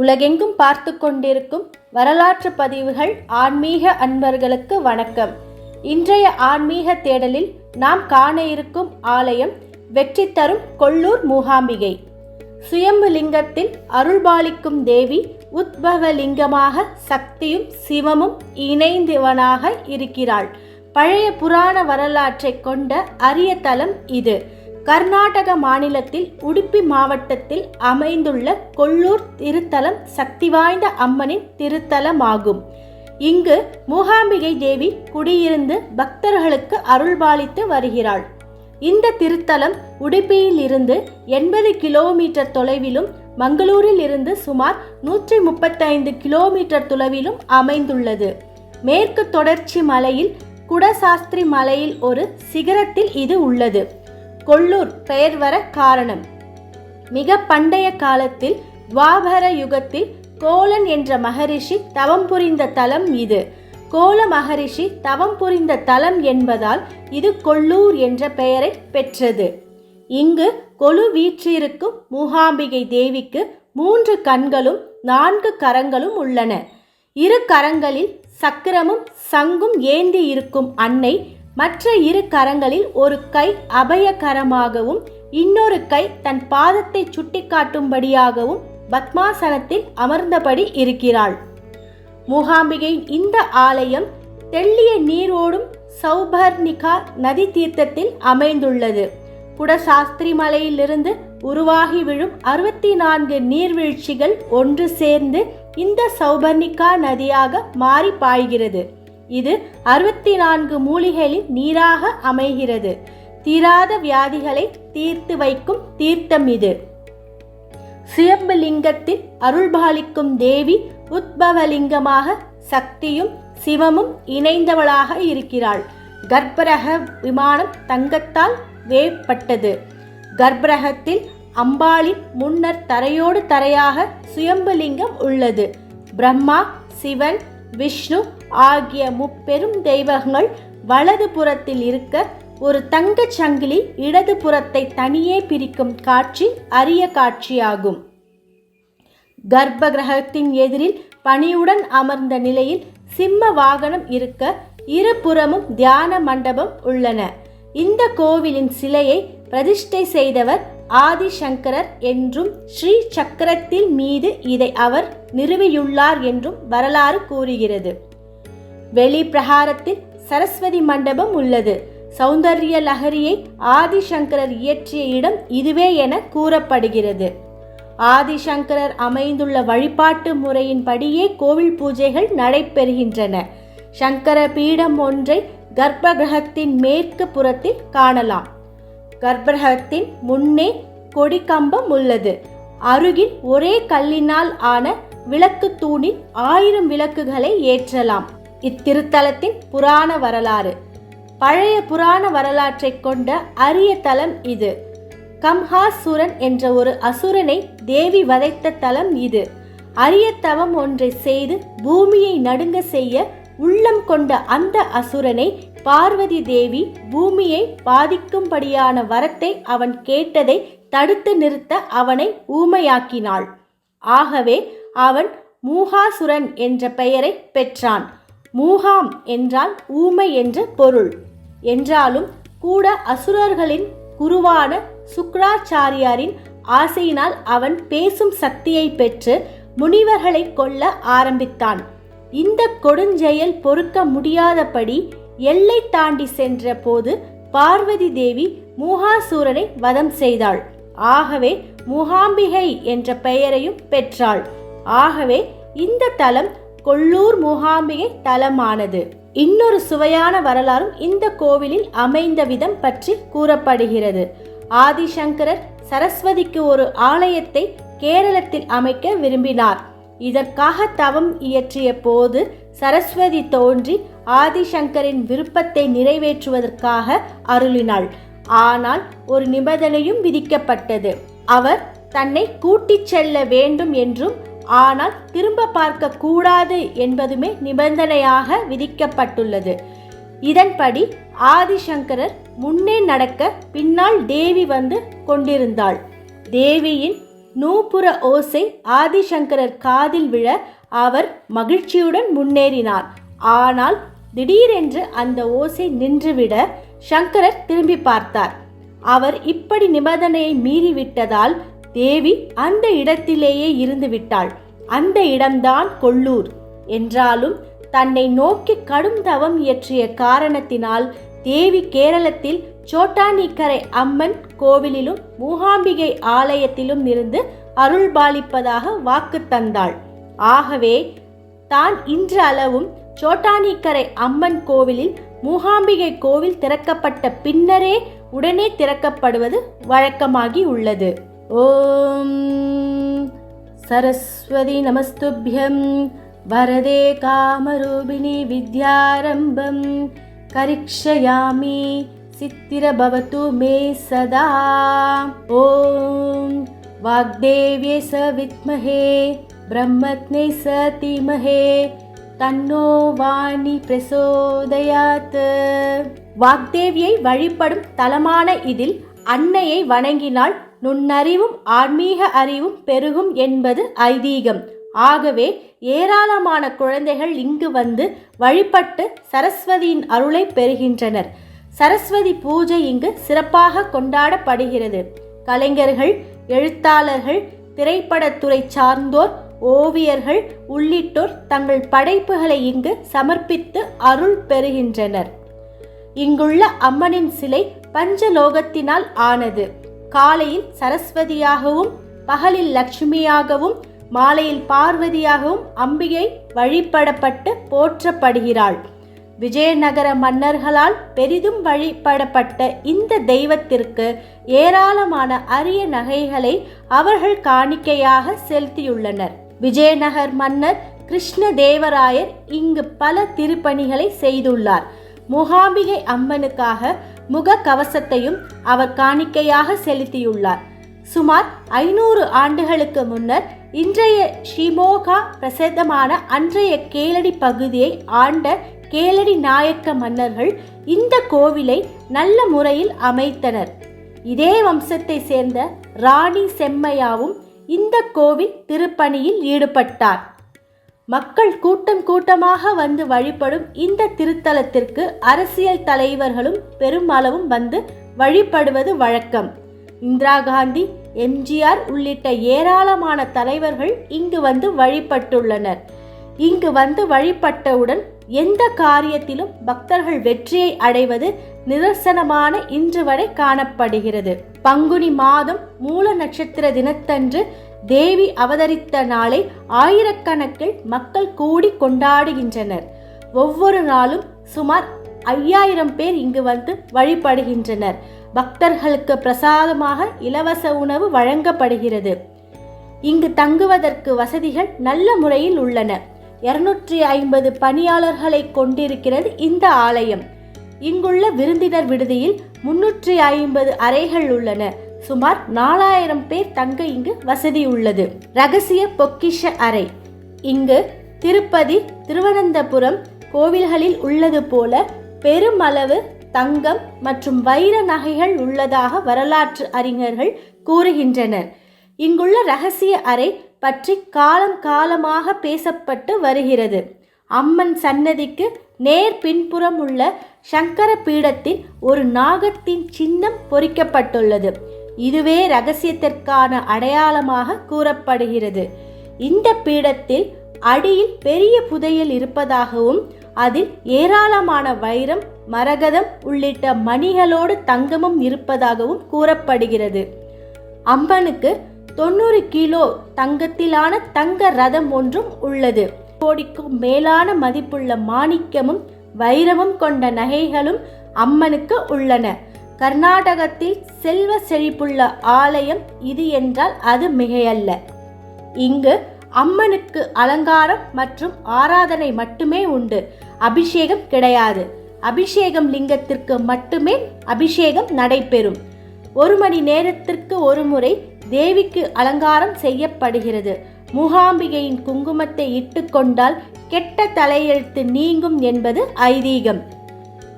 உலகெங்கும் பார்த்து கொண்டிருக்கும் வரலாற்று பதிவுகள் ஆன்மீக அன்பர்களுக்கு வணக்கம். இன்றைய ஆன்மீக தேடலில் நாம் காண இருக்கும் ஆலயம் வெற்றி தரும் கொள்ளூர் மூகாம்பிகை. சுயம்பு லிங்கத்தில் அருள்பாலிக்கும் தேவி உத்பவ லிங்கமாக சக்தியும் சிவமும் இணைந்தவனாக இருக்கிறாள். பழைய புராண வரலாற்றை கொண்ட அரிய தலம் இது. கர்நாடக மாநிலத்தில் உடுப்பி மாவட்டத்தில் அமைந்துள்ள கொள்ளூர் திருத்தலம் சக்தி வாய்ந்த அம்மனின் திருத்தலமாகும். இங்கு மூகாம்பிகை தேவி குடியிருந்து பக்தர்களுக்கு அருள்பாலித்து வருகிறாள். இந்த திருத்தலம் உடுப்பியில் இருந்து எண்பது கிலோமீட்டர் தொலைவிலும் மங்களூரில் இருந்து சுமார் நூற்றி முப்பத்தைந்து கிலோமீட்டர் தொலைவிலும் அமைந்துள்ளது. மேற்கு தொடர்ச்சி மலையில் குடசாஸ்திரி மலையில் ஒரு சிகரத்தில் இது உள்ளது. கொள்ளூர் பெயர் வர காரணம். மிக பண்டைய காலத்தில் துவாபர யுகத்தில் கோலன் என்ற மகரிஷி தவம் புரிந்த தலம் இது. கோல மகரிஷி தவம் புரிந்த தலம் என்பதால் இது கொள்ளூர் என்ற பெயரை பெற்றது. இங்கு கொலு வீற்றிருக்கும் மூகாம்பிகை தேவிக்கு மூன்று கண்களும் நான்கு கரங்களும் உள்ளன. இரு கரங்களில் சக்கரமும் சங்கும் ஏந்தி இருக்கும் அன்னை மற்ற இரு கரங்களில் ஒரு கை அபயகரமாகவும் இன்னொரு கை தன் பாதத்தை சுட்டிக்காட்டும்படியாகவும் பத்மாசனத்தில் அமர்ந்தபடி இருக்கிறாள். மூகாம்பிகையின் இந்த ஆலயம் தெள்ளிய நீரோடும் சௌபர்ணிகா நதி தீர்த்தத்தில் அமைந்துள்ளது. குடசாஸ்திரி மலையிலிருந்து உருவாகி விழும் அறுபத்தி நான்கு நீர்வீழ்ச்சிகள் ஒன்று சேர்ந்து இந்த சௌபர்ணிகா நதியாக மாறி பாய்கிறது. இது அறுபத்தி நான்கு மூலிகைகளின் நீராக அமைகிறது. தீராத வியாதிகளை தீர்த்து வைக்கும் தீர்த்தம் இது. சுயம்புலிங்கத்தில் அருள்பாலிக்கும் தேவி உத்பவலிங்கமாக சக்தியும் சிவமும் இணைந்தவளாக இருக்கிறாள். கர்ப்பரக விமானம் தங்கத்தால் வேப்பட்டது கர்ப்பரகத்தில் அம்பாளின் முன்னர் தரையோடு தரையாக சுயம்புலிங்கம் உள்ளது. பிரம்மா சிவன் விஷ்ணு ஆகிய முப்பெரும் தெய்வங்கள் வலது புறத்தில் இருக்க ஒரு தங்கச் சங்கிலி இடது புறத்தை தனியே பிரிக்கும் காட்சி அரிய காட்சியாகும். கர்ப்ப கிரகத்தின் எதிரில் பணியுடன் அமர்ந்த நிலையில் சிம்ம வாகனம் இருக்க இருபுறமும் தியான மண்டபம் உள்ளன. இந்த கோவிலின் சிலையை பிரதிஷ்டை செய்தவர் ஆதிசங்கரர் என்றும் ஸ்ரீ சக்கரத்தில் மீது இதை அவர் நிறுவியுள்ளார் என்றும் வரலாறு கூறுகிறது. வெளி பிரகாரத்தில் சரஸ்வதி மண்டபம் உள்ளது. சௌந்தர்ய லஹரியை ஆதிசங்கரர் இயற்றிய இடம் இதுவே என கூறப்படுகிறது. ஆதிசங்கரர் அமைந்துள்ள வழிபாட்டு முறையின்படியே கோவில் பூஜைகள் நடைபெறுகின்றன. சங்கர பீடம் ஒன்றை கர்ப்பகிரகத்தின் மேற்கு புறத்தில் காணலாம். கர்ப்பரகத்தின் முன்னே கொடிக்கம்பம் உள்ளது. அருகில் ஒரே கல்லினால் ஆன விளக்கு தூணில் ஆயிரம் விளக்குகளை ஏற்றலாம். இத்திருத்தலத்தின் புராண வரலாறு. பழைய புராண வரலாற்றை கொண்ட அரிய தலம் இது. கம்ஹாசுரன் என்ற ஒரு அசுரனை தேவி வதைத்த தலம் இது. அரிய தவம் ஒன்றை செய்து பூமியை நடுங்க செய்ய உள்ளம் கொண்ட அந்த அசுரனை பார்வதி தேவி பூமியை பாதிக்கும்படியான வரத்தை அவன் கேட்டதை தடுத்து நிறுத்த அவனை ஊமையாக்கினாள். ஆகவே அவன் மூகாசுரன் என்ற பெயரை பெற்றான். மூகாம் என்றால் ஊமை என்று பொருள். என்றாலும் கூட அசுரர்களின் குருவான சுக்ராச்சாரியாரின் ஆசையினால் அவன் பேசும் சக்தியை பெற்று முனிவர்களை கொல்ல ஆரம்பித்தான். இந்த கொடுஞ்செயல் பொறுக்க முடியாதபடி எல்லை தாண்டி சென்ற போது பார்வதி தேவி மூகாசூரனை வதம் செய்தாள். ஆகவே முகாம்பிகை என்ற பெயரையும் பெற்றாள். ஆகவே இந்த தலம் கொள்ளூர் முகாம்பிகை தலமானது. இன்னொரு சுவையான வரலாறும் இந்த கோவிலில் அமைந்த விதம் பற்றி கூறப்படுகிறது. ஆதிசங்கரர் சரஸ்வதிக்கு ஒரு ஆலயத்தை கேரளத்தில் அமைக்க விரும்பினார். இதற்காக தவம் இயற்றிய போது சரஸ்வதி தோன்றி ஆதிசங்கரின் விருப்பத்தை நிறைவேற்றுவதற்காக அருளினாள். ஆனால் ஒரு நிபந்தனையும் விதிக்கப்பட்டது. அவர் தன்னை கூட்டிச் செல்ல வேண்டும் என்றும் ஆனால் திரும்ப பார்க்க கூடாது என்பதுமே நிபந்தனையாக விதிக்கப்பட்டுள்ளது. இதன்படி ஆதிசங்கரர் முன்னே நடக்க பின்னால் தேவி வந்து கொண்டிருந்தாள். தேவியின் நூபுர ஓசை ஆதிசங்கரர் காதில் விழ அவர் மகிழ்ச்சியுடன் முன்னேறினார். ஆனால் திடீரென்று அந்த ஓசை நின்றுவிட சங்கரர் திரும்பி பார்த்தார். அவர் இப்படி நிபந்தனையை மீறிவிட்டதால் தேவி அந்த இடத்திலேயே இருந்து விட்டாள் அந்த இடம்தான் கொள்ளூர் என்றாலும் தன்னை நோக்கி கடும் தவம் இயற்றிய காரணத்தினால் தேவி கேரளத்தில் சோட்டானிக்கரை அம்மன் கோவிலிலும் மூகாம்பிகை ஆலயத்திலும் இருந்து அருள்பாலிப்பதாக வாக்கு தந்தாள். ஆகவே தான் இன்று அளவும் சோட்டானிக்கரை அம்மன் கோவிலில் மூகாம்பிகை கோவில் திறக்கப்பட்ட பின்னரே உடனே திறக்கப்படுவது வழக்கமாகி உள்ளது. ஓம் சரஸ்வதி நமஸ்துபியம். வரதே காமரூபிணி வித்யாரம்பம். கரிக்ஷயாமி சித்திரபவது மே சதா ஓம் வாக்தேவியே ச வித்மஹே பிரம்மத்னே ச தீமஹே தன்னோ வாணி பிரசோதயாத் வாக்தேவியை வழிபடும் தலமான இதில் அன்னையை வணங்கினால் நுண்ணறிவும் ஆன்மீக அறிவும் பெருகும் என்பது ஐதீகம். ஆகவே ஏராளமான குழந்தைகள் இங்கு வந்து வழிபட்டு சரஸ்வதியின் அருளை பெறுகின்றனர். சரஸ்வதி பூஜை இங்கு சிறப்பாக கொண்டாடப்படுகிறது. கலைஞர்கள் எழுத்தாளர்கள் திரைப்படத்துறை சார்ந்தோர் ஓவியர்கள் உள்ளிட்டோர் தங்கள் படைப்புகளை இங்கு சமர்ப்பித்து அருள் பெறுகின்றனர். இங்குள்ள அம்மனின் சிலை பஞ்சலோகத்தினால் ஆனது. காலையில் சரஸ்வதியாகவும் பகலில் லட்சுமியாகவும் மாலையில் பார்வதியாகவும் அம்பிகை வழிபடப்பட்டு போற்றப்படுகிறாள். விஜயநகர மன்னர்களால் பெரிதும் வழிபடப்பட்ட இந்த தெய்வத்திற்கு ஏராளமான அரிய நகைகளை அவர்கள் காணிக்கையாக செலுத்தியுள்ளனர். விஜயநகர் மன்னர் கிருஷ்ணதேவராயர் இங்கு பல திருப்பணிகளை செய்துள்ளார். முகாம்பிகை அம்மனுக்காக முக கவசத்தையும் அவர் காணிக்கையாக செலுத்தியுள்ளார். சுமார் ஐநூறு ஆண்டுகளுக்கு முன்னர் இன்றைய ஷிமோகா பிரசித்தமான அன்றைய கேளடி பகுதியை ஆண்ட கேளடி நாயக்க மன்னர்கள் இந்த கோவிலை நல்ல முறையில் அமைத்தனர். இதே வம்சத்தை சேர்ந்த ராணி செம்மையாவும் இந்த கோவில் திருப்பணியில் ஈடுபட்டார். மக்கள் கூட்டம் கூட்டமாக வந்து வழிபடும் இந்த திருத்தலத்திற்கு அரசியல் தலைவர்களும் பெருமளவும் வந்து வழிபடுவது வழக்கம். இந்திரா காந்தி எம்ஜிஆர் உள்ளிட்ட ஏராளமான தலைவர்கள் இங்கு வந்து வழிபட்டுள்ளனர். இங்கு வந்து வழிபட்டவுடன் எந்த காரியத்திலும் பக்தர்கள் வெற்றியை அடைவது நிதர்சனமான இன்று வரை காணப்படுகிறது. பங்குனி மாதம் மூல நட்சத்திர தினத்தன்று தேவி அவதரித்த நாளை ஆயிரக்கணக்கில் மக்கள் கூடி கொண்டாடுகின்றனர். ஒவ்வொரு நாளும் சுமார் ஐயாயிரம் பேர் இங்கு வந்து வழிபடுகின்றனர். பக்தர்களுக்கு பிரசாதமாக இலவச உணவு வழங்கப்படுகிறது. இங்கு தங்குவதற்கு வசதிகள் நல்ல முறையில் உள்ளன. இருநூற்றி ஐம்பது பணியாளர்களை கொண்டிருக்கிறது இந்த ஆலயம். இங்குள்ள விருந்தினர் விடுதியில் முன்னூற்றி ஐம்பது அறைகள் உள்ளன. சுமார் நாலாயிரம் பேர் தங்க இங்கு வசதி உள்ளது. ரகசிய பொக்கிஷ அறை. இங்கு திருப்பதி திருவனந்தபுரம் கோவில்களில் உள்ளது போல பெருமளவு தங்கம் மற்றும் வைர நகைகள் உள்ளதாக வரலாற்று அறிஞர்கள் கூறுகின்றனர். இங்குள்ள ரகசிய அறை பற்றி காலம் காலமாக பேசப்பட்டு வருகிறது. அம்மன் சன்னதிக்கு நேர் பின்புறம் உள்ள சங்கர பீடத்தில் ஒரு நாகத்தின் சின்னம் பொறிக்கப்பட்டுள்ளது. இதுவே ரகசியத்திற்கான அடையாளமாக கூறப்படுகிறது. இந்த பீடத்தில் அடியில் பெரிய புதையல் இருப்பதாகவும் அதில் ஏராளமான வைரம் மரகதம் உள்ளிட்ட மணிகளோடு தங்கமும் இருப்பதாகவும் கூறப்படுகிறது. அம்மனுக்கு தொண்ணூறு கிலோ தங்கத்திலான தங்க ரதம் ஒன்றும் உள்ளது. கோடிக்கும் மேலான மதிப்புள்ள மாணிக்கமும் வைரமும் கொண்ட நகைகளும் அம்மனுக்கு உள்ளன. கர்நாடகத்தில் செல்வ செழிப்புள்ள ஆலயம் இது என்றால் அது மிகையல்ல. இங்கு அம்மனுக்கு அலங்காரம் மற்றும் ஆராதனை மட்டுமே உண்டு. அபிஷேகம் கிடையாது. அபிஷேகம் லிங்கத்திற்கு மட்டுமே அபிஷேகம் நடைபெறும். ஒரு மணி நேரத்திற்கு ஒரு முறை தேவிக்கு அலங்காரம் செய்யப்படுகிறது. மூகாம்பிகையின் குங்குமத்தை இட்டுக்கொண்டால் கெட்ட தலையெழுத்து நீங்கும் என்பது ஐதீகம்.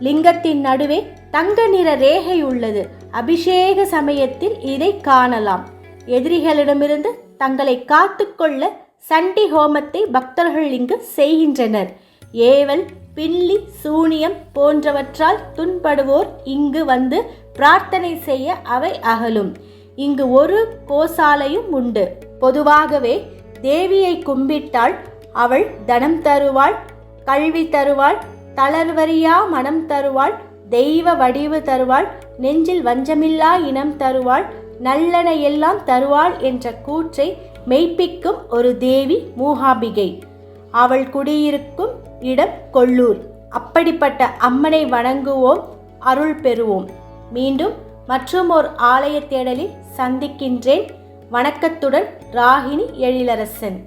லிங்கத்தின் நடுவே தங்க நிற ரேகை உள்ளது. அபிஷேக சமயத்தில் இதை காணலாம். எதிரிகளிடமிருந்து தங்களை காத்துக்கொள்ள சண்டி ஹோமத்தை பக்தர்கள் இங்கு செய்கின்றனர். ஏவல் பில்லி சூனியம் போன்றவற்றால் துன்படுவோர் இங்கு வந்து பிரார்த்தனை செய்ய அவை அகலும். இங்கு ஒரு கோசாலையும் உண்டு. பொதுவாகவே தேவியை கும்பிட்டால் அவள் தனம் தருவாள் கல்வி தருவாள் தளர்வரியா மனம் தருவாள் தெய்வ வடிவு தருவாள் நெஞ்சில் வஞ்சமில்லா இனம் தருவாள் நல்லன எல்லாம் தருவாள் என்ற கூற்றை மெய்ப்பிக்கும் ஒரு தேவி மூகாம்பிகை. அவள் குடியிருக்கும் இடம் கொல்லூர். அப்படிப்பட்ட அம்மனை வணங்குவோம் அருள் பெறுவோம். மீண்டும் மற்றும் ஓர் ஆலய தேடலில் சந்திக்கின்றேன். வணக்கத்துடன் ராகினி எழிலரசன்.